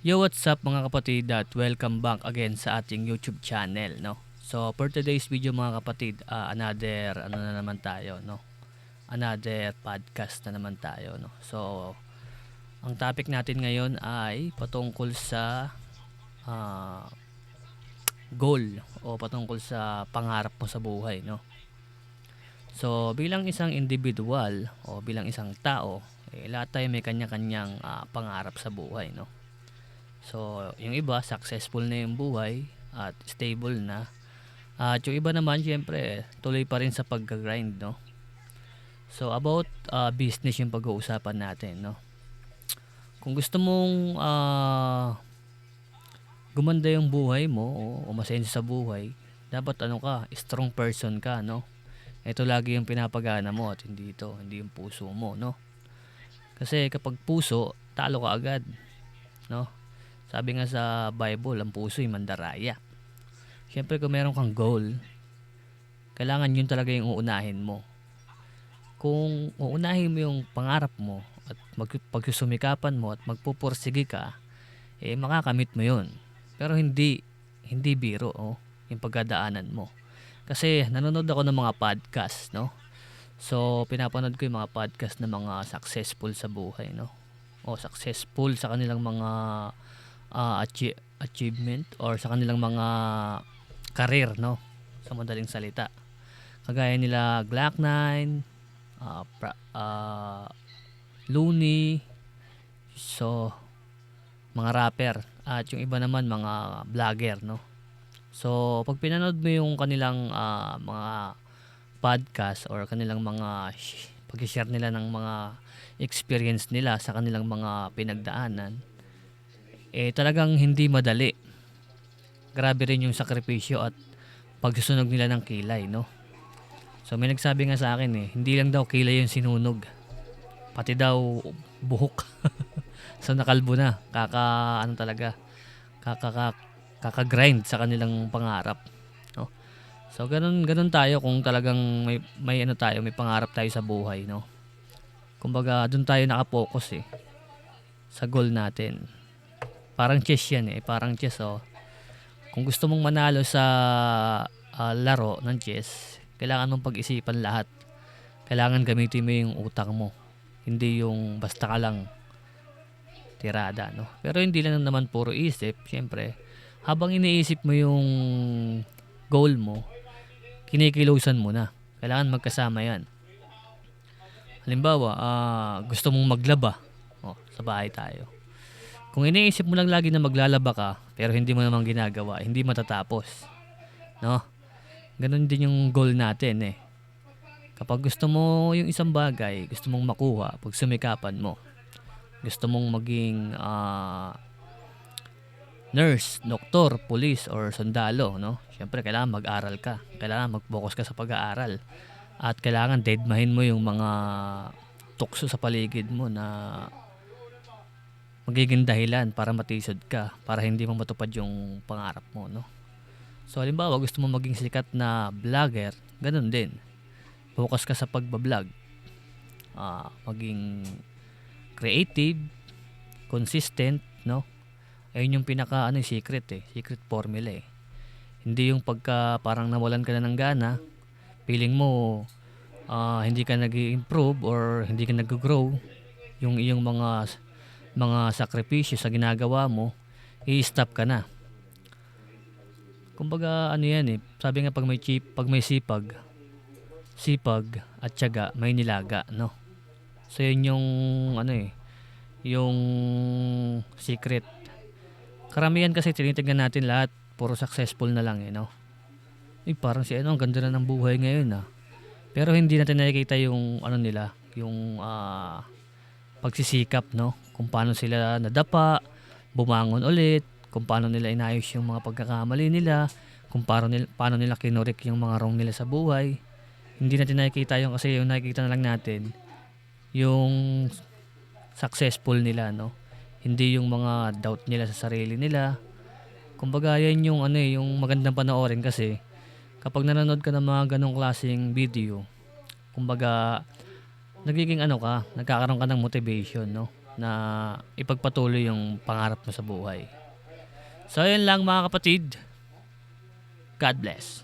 Yo, what's up mga kapatid at welcome back again sa ating YouTube channel, no? So, for today's video mga kapatid, ah, another, ano na naman tayo, no? Another podcast na naman tayo, no? So, ang topic natin ngayon ay patungkol sa ah, goal o patungkol sa pangarap mo sa buhay, no? So, bilang isang individual o bilang isang tao, eh, lahat tayo may kanya-kanyang ah, pangarap sa buhay, no? So, yung iba, successful na yung buhay at stable na. At yung iba naman, syempre, tuloy pa rin sa pag-grind, no? So, about uh, business yung pag-uusapan natin, no? Kung gusto mong uh, gumanda yung buhay mo o, o masense sa buhay, dapat ano ka, strong person ka, no? Ito lagi yung pinapagana mo at hindi ito, hindi yung puso mo, no? Kasi kapag puso, talo ka agad, no? Sabi nga sa Bible, ang puso ay mandaraya. Siyempre kung meron kang goal, kailangan yun talaga yung uunahin mo. Kung uunahin mo yung pangarap mo at magpagsusumikapan mo at magpupursige ka, eh makakamit mo yun. Pero hindi, hindi biro, oh, yung pagkadaanan mo. Kasi nanonood ako ng mga podcast, no? So, pinapanood ko yung mga podcast ng mga successful sa buhay, no? O successful sa kanilang mga uh, achi- achievement or sa kanilang mga career no? Sa madaling salita. Kagaya nila Glock 9 uh, pra, uh, Looney so mga rapper. At yung iba naman mga vlogger no? So pag pinanood mo yung kanilang uh, mga podcast or kanilang mga pag-share nila ng mga experience nila sa kanilang mga pinagdaanan eh talagang hindi madali. Grabe rin yung sakripisyo at pagsusunog nila ng kilay, no? So may nagsabi nga sa akin eh, hindi lang daw kilay yung sinunog. Pati daw buhok. so nakalbo na. Kaka ano talaga. Kaka kaka-grind sa kanilang pangarap. No? So ganun ganun tayo kung talagang may may ano tayo, may pangarap tayo sa buhay, no? Kumbaga, doon tayo nakapokus eh sa goal natin. Parang chess yan eh. Parang chess oh. Kung gusto mong manalo sa uh, laro ng chess, kailangan mong pag-isipan lahat. Kailangan gamitin mo yung utak mo. Hindi yung basta ka lang tirada, no? Pero hindi lang naman puro isip. Siyempre, habang iniisip mo yung goal mo, kinikilusan mo na. Kailangan magkasama yan. Halimbawa, uh, gusto mong maglaba. Oh, sa bahay tayo kung iniisip mo lang lagi na maglalaba ka, pero hindi mo naman ginagawa, hindi matatapos. No? Ganon din yung goal natin eh. Kapag gusto mo yung isang bagay, gusto mong makuha, pag sumikapan mo, gusto mong maging uh, nurse, doktor, police, or sundalo, no? Siyempre, kailangan mag-aral ka. Kailangan mag-focus ka sa pag-aaral. At kailangan deadmahin mo yung mga tukso sa paligid mo na magiging dahilan para matisod ka, para hindi mo matupad yung pangarap mo, no? So, halimbawa, gusto mo maging sikat na vlogger, ganun din. Focus ka sa pagbablog. Uh, maging creative, consistent, no? Ayun yung pinaka ano, secret eh, secret formula eh. Hindi yung pagka parang nawalan ka na ng gana, feeling mo uh, hindi ka nag improve or hindi ka nag-grow, yung iyong mga mga sakripisyo sa ginagawa mo, i-stop ka na. Kumbaga ano yan eh, sabi nga pag may chip, pag may sipag, sipag at tiyaga, may nilaga, no? So yun yung ano eh, yung secret. Karamihan kasi tinitignan natin lahat, puro successful na lang eh, no? Eh, parang si ano, ang ganda na ng buhay ngayon ah. Pero hindi natin nakikita yung ano nila, yung uh, pagsisikap, no? Kung paano sila nadapa, bumangon ulit, kung paano nila inayos yung mga pagkakamali nila, kung paano nila, paano nila kinurik yung mga wrong nila sa buhay. Hindi natin nakikita yung kasi yung nakikita na lang natin yung successful nila, no? Hindi yung mga doubt nila sa sarili nila. Kumbaga yan yung ano eh, yung magandang panoorin kasi kapag nanonood ka ng mga ganong klaseng video, kumbaga nagiging ano ka, nagkakaroon ka ng motivation, no? na ipagpatuloy yung pangarap mo sa buhay. So, yun lang mga kapatid. God bless.